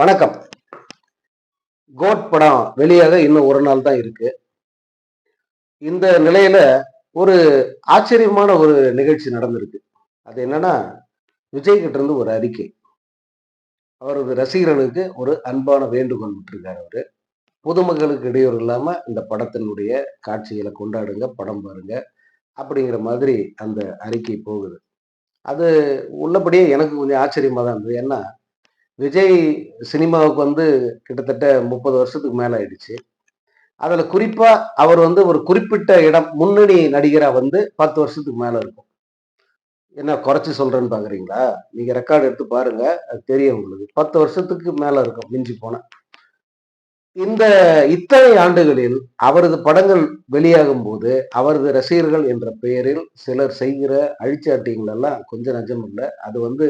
வணக்கம். கோட் படம் வெளியாக இன்னும் ஒரு நாள் தான் இருக்கு. இந்த நிலையில ஒரு ஆச்சரியமான ஒரு நிகழ்ச்சி நடந்திருக்கு. அது என்னன்னா விஜய் கிட்ட இருந்து ஒரு அறிக்கை. அவரது ரசிகர்களுக்கு ஒரு அன்பான வேண்டுகோள் விட்டுருக்காரு அவரு. பொதுமக்களுக்கு இடையூறு இல்லாம இந்த படத்தினுடைய காட்சிகளை கொண்டாடுங்க படம் பாருங்க அப்படிங்கிற மாதிரி அந்த அறிக்கை போகுது. அது உள்ளபடியே எனக்கு கொஞ்சம் ஆச்சரியமா தான் இருந்தது. ஏன்னா விஜய் சினிமாவுக்கு வந்து கிட்டத்தட்ட முப்பது வருஷத்துக்கு மேல ஆயிடுச்சு. அதுல குறிப்பா அவர் வந்து ஒரு குறிப்பிட்ட இடம் முன்னணி நடிகரா வந்து பத்து வருஷத்துக்கு மேல இருக்கும். என்ன குறைச்சி சொல்றேன்னு பாக்குறீங்களா? நீங்க ரெக்கார்டு எடுத்து பாருங்க அது தெரியும் உங்களுக்கு. பத்து வருஷத்துக்கு மேல இருக்கும் மிஞ்சி போன. இந்த இத்தனை ஆண்டுகளில் அவரது படங்கள் வெளியாகும் போது அவரது ரசிகர்கள் என்ற பெயரில் சிலர் செய்கிற அழிச்சாட்டிங்களெல்லாம் கொஞ்சம் நஞ்சம் இல்லை. அது வந்து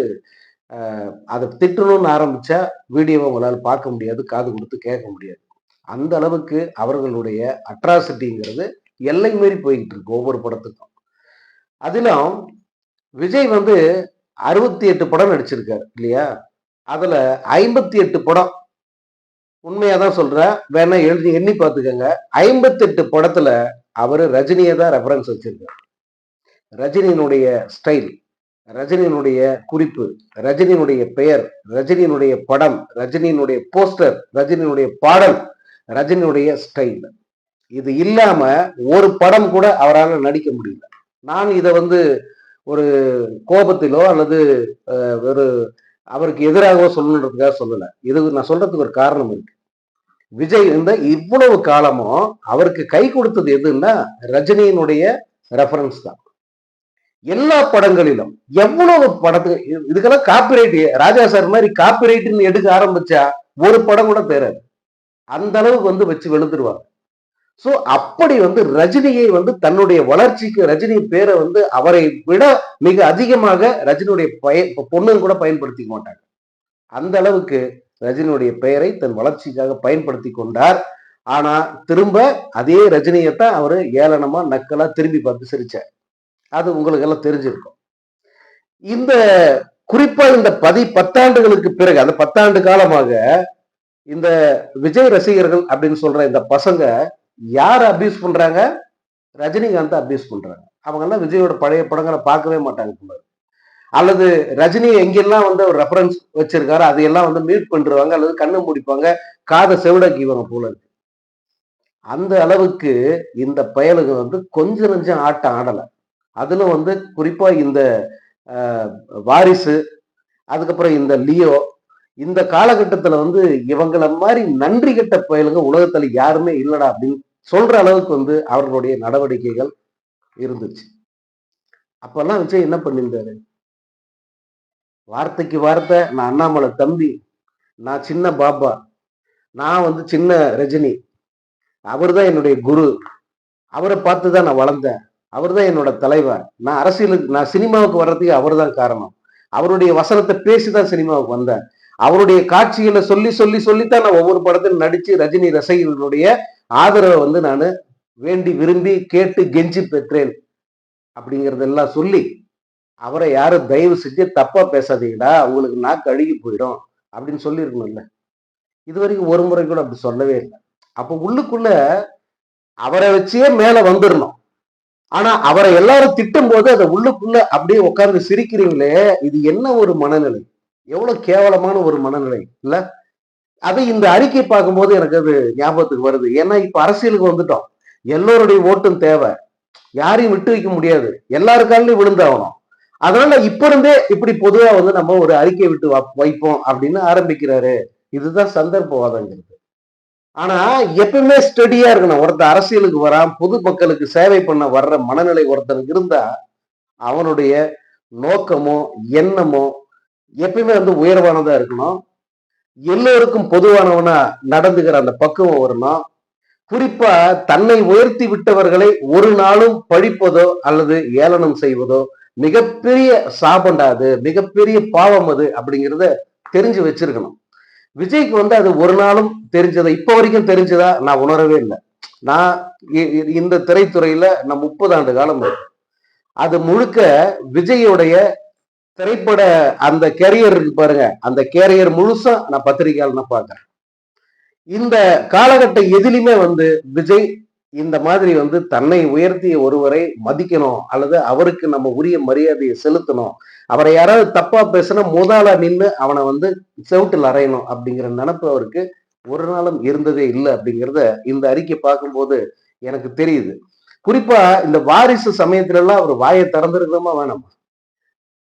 அதை திட்டணும்னு ஆரம்பிச்சா வீடியோவை உங்களால் பார்க்க முடியாது காது கொடுத்து கேட்க முடியாது. அந்த அளவுக்கு அவர்களுடைய அட்ராசிட்டிங்கிறது எல்லை மீறி போய்கிட்டு இருக்கு ஒவ்வொரு படத்துக்கும். அதிலும் விஜய் வந்து அறுபத்தி எட்டு படம் நடிச்சிருக்காரு இல்லையா? அதுல ஐம்பத்தி எட்டு படம். உண்மையா தான் சொல்றேன். வேணா எழுதி எண்ணி பார்த்துக்கோங்க. ஐம்பத்தி எட்டு படத்துல அவர் ரஜினியை தான் ரெஃபரன்ஸ் வச்சிருக்காரு. ரஜினியினுடைய ஸ்டைல் ரஜினியினுடைய குறிப்பு ரஜினியினுடைய பெயர் ரஜினியினுடைய படம் ரஜினியினுடைய போஸ்டர் ரஜினியினுடைய பாடல் ரஜினியுடைய ஸ்டைல். இது இல்லாம ஒரு படம் கூட அவரால் நடிக்க முடியல. நான் இதை வந்து ஒரு கோபத்திலோ அல்லது ஒரு அவருக்கு எதிராகவோ சொல்லணுன்றதுக்காக சொல்லல. இது நான் சொல்றதுக்கு ஒரு காரணம் இருக்கு. விஜய் இருந்த இவ்வளவு காலமும் அவருக்கு கை கொடுத்தது எதுன்னா ரஜினியினுடைய ரெஃபரன்ஸ் தான். எல்லா படங்களிலும் எவ்வளவு படத்துக்கு இது- இதுக்கெல்லாம் காப்பிரைட் ராஜா சார் மாதிரி காப்பிரைட்னு எடுக்க ஆரம்பிச்சா ஒரு படம் கூட தேராது அந்த அளவுக்கு வந்து வச்சு வெளுத்துருவாங்க. ஸோ அப்படி வந்து ரஜினியை வந்து தன்னுடைய வளர்ச்சிக்கு ரஜினி பேரை வந்து அவரை விட மிக அதிகமாக ரஜினியுடைய பய பொண்ணுங்க கூட பயன்படுத்திக்க மாட்டாங்க. அந்த அளவுக்கு ரஜினியுடைய பெயரை தன் வளர்ச்சிக்காக பயன்படுத்தி கொண்டார். ஆனா திரும்ப அதே ரஜினியைத்தான் அவரு ஏளனமா நக்கலா திரும்பி பார்த்து சிரிச்சார். அது உங்களுக்கு எல்லாம் தெரிஞ்சிருக்கும். இந்த குறிப்பா இந்த பதி பத்தாண்டுகளுக்கு பிறகு அந்த பத்தாண்டு காலமாக இந்த விஜய் ரசிகர்கள் அப்படின்னு சொல்ற இந்த பசங்க யார் அபியூஸ் பண்றாங்க? ரஜினிகாந்த் அபியூஸ் பண்றாங்க. அவங்க எல்லாம் விஜயோட பழைய படங்களை பார்க்கவே மாட்டாங்க அல்லது ரஜினி எங்கெல்லாம் வந்து ஒரு ரெஃபரன்ஸ் வச்சிருக்காரு அதையெல்லாம் வந்து மியூட் பண்ணிருவாங்க அல்லது கண்ணை முடிப்பாங்க காதை செவிடாக்கிவாங்க போல இருக்கு. அந்த அளவுக்கு இந்த பயலுக்கு வந்து கொஞ்சம் நெஞ்சம் ஆட்டம் ஆடலை. அதுல வந்து குறிப்பா இந்த வாரிசு அதுக்கப்புறம் இந்த லியோ இந்த காலகட்டத்துல வந்து இவங்கள மாதிரி நன்றி கெட்ட பயலுங்க உலகத்துல யாருமே இல்லடா அப்படின்னு சொல்ற அளவுக்கு வந்து அவர்களுடைய நடவடிக்கைகள் இருந்துச்சு. அப்பெல்லாம் விஜய் என்ன பண்ணியிருந்தாரு? வார்த்தைக்கு வார்த்தை நான் அண்ணாமலை தம்பி நான் சின்ன பாபா நான் வந்து சின்ன ரஜினி அவர் தான் என்னுடைய குரு அவரை பார்த்து தான் நான் வளர்ந்தேன். அவர் தான் என்னோட தலைவர். நான் அரசியலுக்கு நான் சினிமாவுக்கு வர்றதுக்கு அவர் தான் காரணம். அவருடைய வசனத்தை பேசி தான் சினிமாவுக்கு வந்தேன். அவருடைய காட்சிகளை சொல்லி சொல்லி சொல்லித்தான் நான் ஒவ்வொரு படத்திலும் நடித்து ரஜினி ரசிகர்களுடைய ஆதரவை வந்து நான் வேண்டி விரும்பி கேட்டு கெஞ்சி பெற்றேன். அப்படிங்கிறதெல்லாம் சொல்லி அவரை யாரும் தயவு செஞ்சு தப்பா பேசாதீங்கடா உங்களுக்கு நாக்கு அழுகி போயிடும் அப்படின்னு சொல்லியிருக்கணும்ல. இது வரைக்கும் ஒரு முறை கூட அப்படி சொல்லவே இல்லை. அப்போ உள்ளுக்குள்ள அவரை வச்சே மேலே வந்துடணும் ஆனா அவரை எல்லாரும் திட்டும் போது அதை உள்ளுக்குள்ள அப்படியே உட்கார்ந்து சிரிக்கிறீங்களே இது என்ன ஒரு மனநிலை? எவ்வளவு கேவலமான ஒரு மனநிலை இல்ல? அது இந்த அறிக்கை பார்க்கும்போது எனக்கு அது ஞாபகத்துக்கு வருது. ஏன்னா இப்ப அரசியலுக்கு வந்துட்டோம். எல்லோருடைய ஓட்டும் தேவை. யாரையும் விட்டு வைக்க முடியாது. எல்லாருக்காலையும் விழுந்தாகணும். அதனால இப்ப இருந்தே இப்படி பொதுவா வந்து நம்ம ஒரு அறிக்கை விட்டு வைப்போம் அப்படின்னு ஆரம்பிக்கிறாரு. இதுதான் சந்தர்ப்பவாதங்கிறது. ஆனா எப்பவுமே ஸ்டடியா இருக்கணும். ஒருத்தர் அரசியலுக்கு வரான் பொது மக்களுக்கு சேவை பண்ண வர்ற மனநிலை ஒருத்தனுக்கு இருந்தா அவனுடைய நோக்கமோ எண்ணமோ எப்பயுமே வந்து உயர்வானதா இருக்கணும். எல்லோருக்கும் பொதுவானவனா நடந்துகிற அந்த பக்குவம் வரணும். குறிப்பா தன்னை உயர்த்தி விட்டவர்களை ஒரு நாளும் பழிப்பதோ அல்லது ஏளனம் செய்வதோ மிகப்பெரிய சாபண்டாது மிகப்பெரிய பாவம் அது அப்படிங்கிறத தெரிஞ்சு வச்சிருக்கணும். விஜய்க்கு வந்து அது ஒரு நாளும் தெரிஞ்சதா இப்ப வரைக்கும் தெரிஞ்சதா நான் உணரவே இல்லை. நான் இந்த திரைத்துறையில நான் முப்பது ஆண்டு காலம் அது முழுக்க விஜயோடைய திரைப்பட அந்த கேரியர் இருக்கு பாருங்க. அந்த கேரியர் முழுசா நான் பத்திரிகையாளர் பாக்குறேன் இந்த காலகட்ட எதிலுமே வந்து விஜய் இந்த மாதிரி வந்து தன்னை உயர்த்திய ஒருவரை மதிக்கணும் அல்லது அவருக்கு நம்ம உரிய மரியாதையை செலுத்தணும். அவரை யாராவது தப்பா பேசினா முதலா நின்று அவனை வந்து செவுட்டில் அறையணும் அப்படிங்கிற நினப்பு அவருக்கு ஒரு நாளும் இருந்ததே இல்லை அப்படிங்கிறத இந்த அறிக்கை பார்க்கும்போது எனக்கு தெரியுது. குறிப்பா இந்த வாரிசு சமயத்துல எல்லாம் அவர் வாயை திறந்திருக்கிறோமா வேணாமா?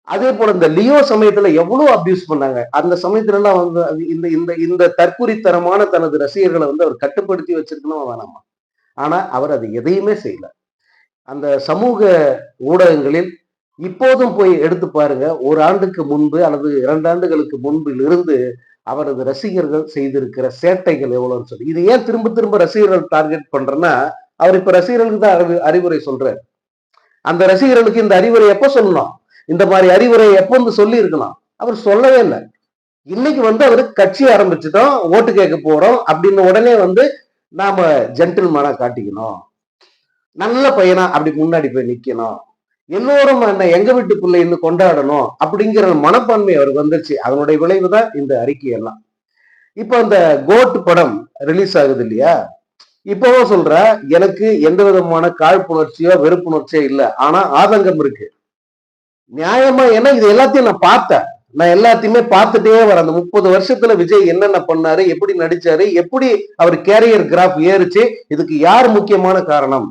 அதே போல இந்த லியோ சமயத்துல எவ்வளவு அபியூஸ் பண்ணாங்க. அந்த சமயத்துல எல்லாம் வந்து இந்த இந்த இந்த தற்குறித்தனமான தனது ரசிகர்களை வந்து அவர் கட்டுப்படுத்தி வச்சிருக்கணுமா வேணாமா? ஆனா அவர் அது எதையுமே செய்யல. அந்த சமூக ஊடகங்களில் இப்போதும் போய் எடுத்து பாருங்க ஒரு ஆண்டுக்கு முன்பு அல்லது இரண்டு ஆண்டுகளுக்கு முன்பில் இருந்து அவரது ரசிகர்கள் செய்திருக்கிற சேட்டைகள் எவ்வளவுன்னு சொல்லி இது ஏன் திரும்ப திரும்ப ரசிகர்கள் டார்கெட் பண்றேன்னா அவர் இப்ப ரசிகர்களுக்கு தான் அறிவு அறிவுரை சொல்றாரு. அந்த ரசிகர்களுக்கு இந்த அறிவுரை எப்ப சொல்லணும்? இந்த மாதிரி அறிவுரை எப்போ வந்து சொல்லி இருக்கலாம் அவர் சொல்லவே இல்லை. இன்னைக்கு வந்து அவரு கட்சி ஆரம்பிச்சுட்டோம் ஓட்டு கேட்க போறோம் அப்படின்னு உடனே வந்து நாம ஜென்டில்மேனா காட்டிக்கணும். நல்ல பையனா அப்படி முன்னாடி போய் நிக்கணும். எல்லோரும் என்ன எங்க வீட்டு பிள்ளைன்னு கொண்டாடணும் அப்படிங்கிற மனப்பான்மை அவருக்கு வந்துருச்சு. அதனுடைய விளைவு தான் இந்த அறிக்கை எல்லாம் இப்போ அந்த கோட் படம் ரிலீஸ் ஆகுது இல்லையா? இப்பவும் சொல்ற எனக்கு எந்த விதமான காழ்ப்புணர்ச்சியோ வெறுப்புணர்ச்சியோ இல்லை. ஆனா ஆதங்கம் இருக்கு. நியாயமா ஏன்னா இது எல்லாத்தையும் நான் பார்த்தேன். நான் எல்லாத்தையுமே பார்த்துட்டே வரேன் அந்த முப்பது வருஷத்துல விஜய் என்னென்ன பண்ணாரு எப்படி நடிச்சாரு எப்படி அவர் கேரியர் கிராஃப் ஏறுச்சு இதுக்கு யார் முக்கியமான காரணம்?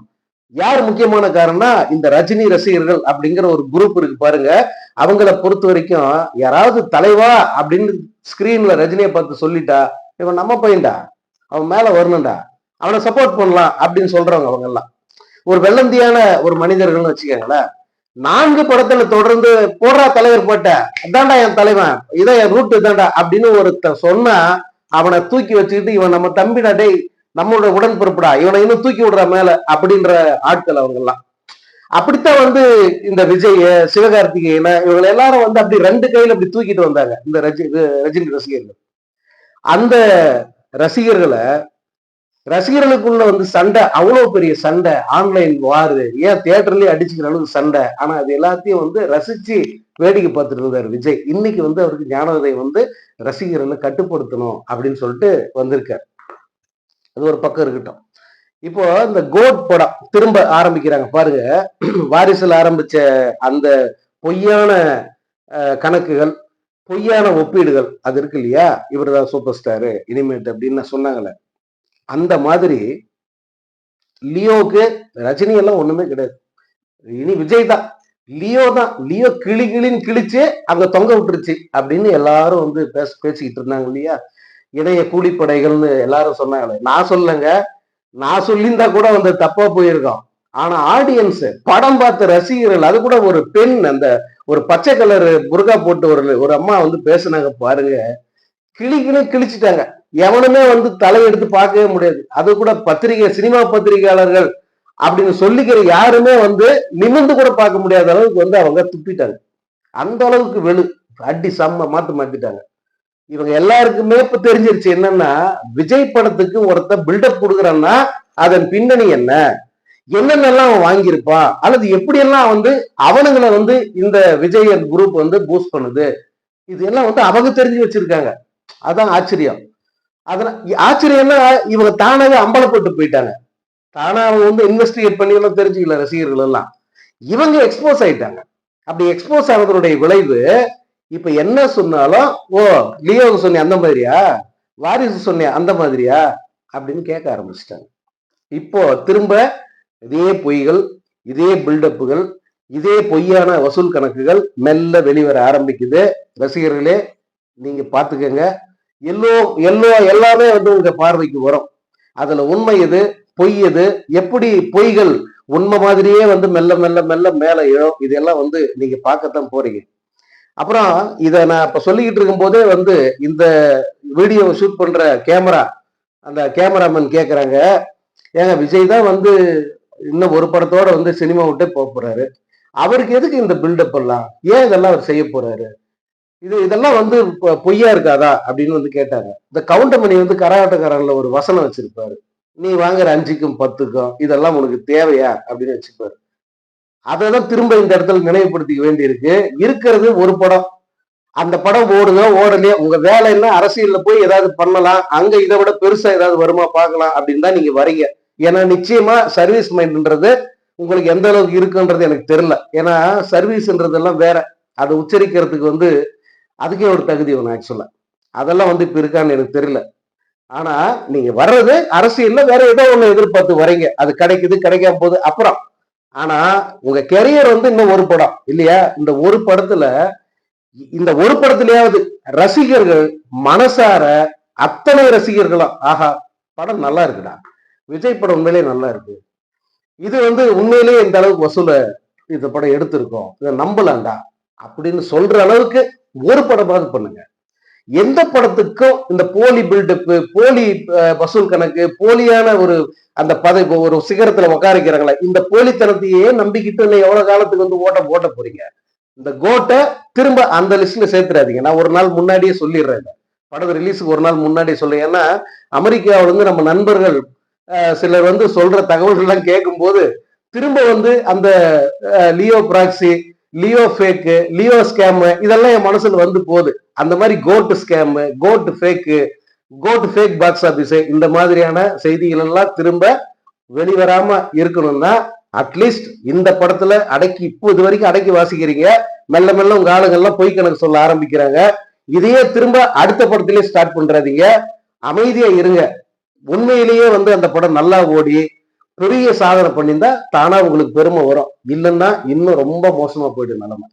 யார் முக்கியமான காரணம்னா இந்த ரஜினி ரசிகர்கள் அப்படிங்கிற ஒரு குரூப் இருக்கு பாருங்க. அவங்கள பொறுத்த வரைக்கும் யாராவது தலைவா அப்படின்னு ஸ்கிரீன்ல ரஜினியை பார்த்து சொல்லிட்டா இவன் நம்ம பையன்டா அவன் மேல வரணும்டா அவனை சப்போர்ட் பண்ணலாம் அப்படின்னு சொல்றவங்க அவங்க எல்லாம் ஒரு வெள்ளந்தியான ஒரு மனிதர்கள்னு வச்சுக்கோங்களேன். நான்கு படத்துல தொடர்ந்து போடுறா தலைவர் போட்ட அதான்டா என் தலைவன் இதான் என் ரூட் இதான்டா அப்படின்னு ஒருத்த சொன்னா அவனை தூக்கி வச்சுக்கிட்டு இவன் நம்ம தம்பிடா டேய் நம்மளோட உடன்பிறப்புடா இவனை இன்னும் தூக்கி விடுற மேல அப்படின்ற ஆட்கள் அவங்க எல்லாம் அப்படித்தான் வந்து இந்த விஜய் சிவகார்த்திகேயன இவங்க எல்லாரும் வந்து அப்படி ரெண்டு கையில அப்படி தூக்கிட்டு வந்தாங்க இந்த ரஜி ரஜினி ரசிகர்கள். அந்த ரசிகர்களை ரசிகர்களுக்குள்ள வந்து சண்டை அவ்வளவு பெரிய சண்டை ஆன்லைன் வாரு. ஏன் தியேட்டர்லயே அடிச்சுக்கிற அளவுக்கு சண்டை? ஆனா அது எல்லாத்தையும் வந்து ரசிச்சு வேடிக்கை பார்த்துட்டு இருந்தார் விஜய். இன்னைக்கு வந்து அவருக்கு ஞானதை வந்து ரசிகர்களை கட்டுப்படுத்தணும் அப்படின்னு சொல்லிட்டு வந்திருக்கார். அது ஒரு பக்கம் இருக்கட்டும். இப்போ இந்த கோட் படம் திரும்ப ஆரம்பிக்கிறாங்க. பாருங்க. வாரிசில் ஆரம்பிச்ச அந்த பொய்யான கணக்குகள் பொய்யான ஒப்பீடுகள் அது இருக்கு இல்லையா? இவர் தான் சூப்பர் ஸ்டாரு இனிமேட் அப்படின்னு சொன்னாங்களே அந்த மாதிரி லியோவுக்கு ரஜினி எல்லாம் ஒண்ணுமே கிடையாது. இனி விஜய் தான். லியோ தான். லியோ கிளி கிளின்னு கிழிச்சு அங்க தொங்க விட்டுருச்சு அப்படின்னு எல்லாரும் வந்து பேச பேசிக்கிட்டு இருந்தாங்க இல்லையா? இணைய கூலிப்படைகள்னு எல்லாரும் சொன்னாங்களே. நான் சொல்லுங்க நான் சொல்லியிருந்தா கூட வந்து தப்பா போயிருக்கோம். ஆனா ஆடியன்ஸ் படம் பார்த்த ரசிகர்கள் அது கூட ஒரு பெண் அந்த ஒரு பச்சை கலர் புருகா போட்டு ஒரு ஒரு அம்மா வந்து பேசுனாங்க பாருங்க. கிளி கிழிச்சிட்டாங்க. எவனுமே வந்து தலையெடுத்து பார்க்கவே முடியாது. அது கூட பத்திரிகை சினிமா பத்திரிகையாளர்கள் அப்படின்னு சொல்லிக்கிற யாருமே வந்து நிமிர்ந்து கூட பார்க்க முடியாத அளவுக்கு வந்து அவங்க துப்பிட்டாங்க. அந்த அளவுக்கு வெளு. அடி செம்ம மாத்து மாத்திட்டாங்க. இவங்க எல்லாருக்குமே இப்ப தெரிஞ்சிருச்சு என்னன்னா விஜய் படத்துக்கு ஒருத்த பில்டப் கொடுக்குறான்னா அதன் பின்னணி என்ன? என்னென்னலாம் அவன் வாங்கியிருப்பான் அல்லது எப்படியெல்லாம் வந்து அவனுங்களை வந்து இந்த விஜய் குரூப் வந்து பூஸ்ட் பண்ணுது? இது எல்லாம் வந்து அவங்க தெரிஞ்சு வச்சிருக்காங்க. அதான் ஆச்சரியம். அதனால ஆச்சரியம்னா இவங்க தானாவே அம்பலப்பட்டு போயிட்டாங்க. தானா அவங்க வந்து இன்வெஸ்டிகேட் பண்ணி எல்லாம் தெரிஞ்சுக்கல ரசிகர்கள் எல்லாம். இவங்க எக்ஸ்போஸ் ஆயிட்டாங்க. அப்படி எக்ஸ்போஸ் ஆனதனுடைய விளைவு இப்ப என்ன சொன்னாலும் ஓ லியோவுக்கு சொன்ன அந்த மாதிரியா? வாரிசு சொன்ன அந்த மாதிரியா? அப்படின்னு கேட்க ஆரம்பிச்சிட்டாங்க. இப்போ திரும்ப இதே பொய்கள் இதே பில்டப்புகள் இதே பொய்யான வசூல் கணக்குகள் மெல்ல வெளிவர ஆரம்பிக்குது. ரசிகர்களே நீங்க பாத்துக்கங்க எல்லோ எல்லோ எல்லாமே வந்து உங்க பார்வைக்கு வரும். அதுல உண்மை எது? பொய் எது? எப்படி பொய்கள் உண்மை மாதிரியே வந்து மெல்ல மெல்ல மெல்ல மேல எழும்? இதெல்லாம் வந்து நீங்க பார்க்கத்தான் போறீங்க. அப்புறம் இதை நான் இப்ப சொல்லிக்கிட்டு இருக்கும் போதே வந்து இந்த வீடியோ ஷூட் பண்ற கேமரா அந்த கேமராமேன் கேக்குறாங்க. ஏங்க விஜய் தான் வந்து இன்னும் ஒரு படத்தோட வந்து சினிமா விட்டே போக போறாரு. அவருக்கு எதுக்கு இந்த பில்டப் எல்லாம்? ஏன் இதெல்லாம் அவர் செய்ய போறாரு? இது இதெல்லாம் வந்து பொய்யா இருக்காதா அப்படின்னு வந்து கேட்டாங்க. இந்த கவுண்டமணி வந்து கரகாட்டக்காரன்ல ஒரு வசனம் வச்சிருப்பாரு. நீ வாங்குற அஞ்சுக்கும் பத்துக்கும் இதெல்லாம் உனக்கு தேவையா அப்படின்னு வச்சுப்பாரு அதை தான் திரும்ப இந்த இடத்துல நினைவுபடுத்திக்க வேண்டியிருக்கு. இருக்கிறது ஒரு படம். அந்த படம் ஓடுங்க ஓடலையே. உங்க வேலை என்ன? அரசியல்ல போய் ஏதாவது பண்ணலாம். அங்க இதை விட பெருசா ஏதாவது வருமா பார்க்கலாம் அப்படின்னு தான் நீங்க வரீங்க. ஏன்னா நிச்சயமா சர்வீஸ் மைண்ட்ன்றது உங்களுக்கு எந்த அளவுக்கு இருக்குன்றது எனக்கு தெரியல. ஏன்னா சர்வீஸ்ன்றதெல்லாம் வேற. அதை உச்சரிக்கிறதுக்கு வந்து அதுக்கே ஒரு தகுதி வேணும் ஆக்சுவலாக அதெல்லாம் வந்து இப்ப இருக்கான்னு எனக்கு தெரியல. ஆனா நீங்க வர்றது அரசியல்ல வேற ஏதோ ஒண்ணு எதிர்பார்த்து வரீங்க அது கிடைக்குது கிடைக்காம போகுது அப்புறம். ஆனா உங்க கெரியர் வந்து இன்னும் ஒரு படம் இல்லையா? இந்த ஒரு படத்துல இந்த ஒரு படத்துலயாவது ரசிகர்கள் மனசார அத்தனை ரசிகர்களும். ஆஹா படம் நல்லா இருக்குடா. விஜய் படம் உண்மையிலேயே நல்லா இருக்கு. இது வந்து உண்மையிலேயே இந்த அளவுக்கு வசூல இந்த படம் எடுத்திருக்கோம். இதை நம்பலாண்டா அப்படின்னு சொல்ற அளவுக்கு ஒரு படமாவது பண்ணுங்க. எந்த படத்துக்கும் இந்த போலி பில்டப்பு போலி வசூல் கணக்கு போலியான ஒரு அந்த பதவி ஒரு சிகரத்துல உக்காரிக்கிறாங்களே இந்த போலித்தனத்தையே நம்பிக்கிட்டு இல்லை எவ்வளவு காலத்துக்கு வந்து ஓட்ட போட்ட போறீங்க? இந்த கோட்டை திரும்ப அந்த லிஸ்ட்ல சேர்த்துறாதீங்க. நான் ஒரு நாள் முன்னாடியே சொல்லிடுறேன் படம் ரிலீஸுக்கு ஒரு நாள் முன்னாடியே சொல்லுங்க ஏன்னா அமெரிக்காவில இருந்து நம்ம நண்பர்கள் சிலர் வந்து சொல்ற தகவல்கள்லாம் கேட்கும்போது திரும்ப வந்து அந்த Leo proxy Leo fake Leo scam இதெல்லாம் என் மனசுல வந்து போகுது. அந்த மாதிரி GOAT scam GOAT fake GOAT fake box office இந்த மாதிரியான செய்திகள் எல்லாம் திரும்ப வெளிவராம இருக்கணும்னா அட்லீஸ்ட் இந்த படத்துல அடக்கி இப்போ இது வரைக்கும் அடக்கி வாசிக்கிறீங்க. மெல்ல மெல்ல உங்க ஆளுங்கள்லாம் பொய் கணக்கு சொல்ல ஆரம்பிக்கிறாங்க. இதையே திரும்ப அடுத்த படத்திலேயே ஸ்டார்ட் பண்றாதீங்க. அமைதியா இருங்க. உண்மையிலேயே வந்து அந்த படம் நல்லா ஓடி பெரிய சாதனை பண்ணியிருந்தா தானா உங்களுக்கு பெருமை வரும். இல்லைன்னா இன்னும் ரொம்ப மோசமா போயிடும் நிலைமை.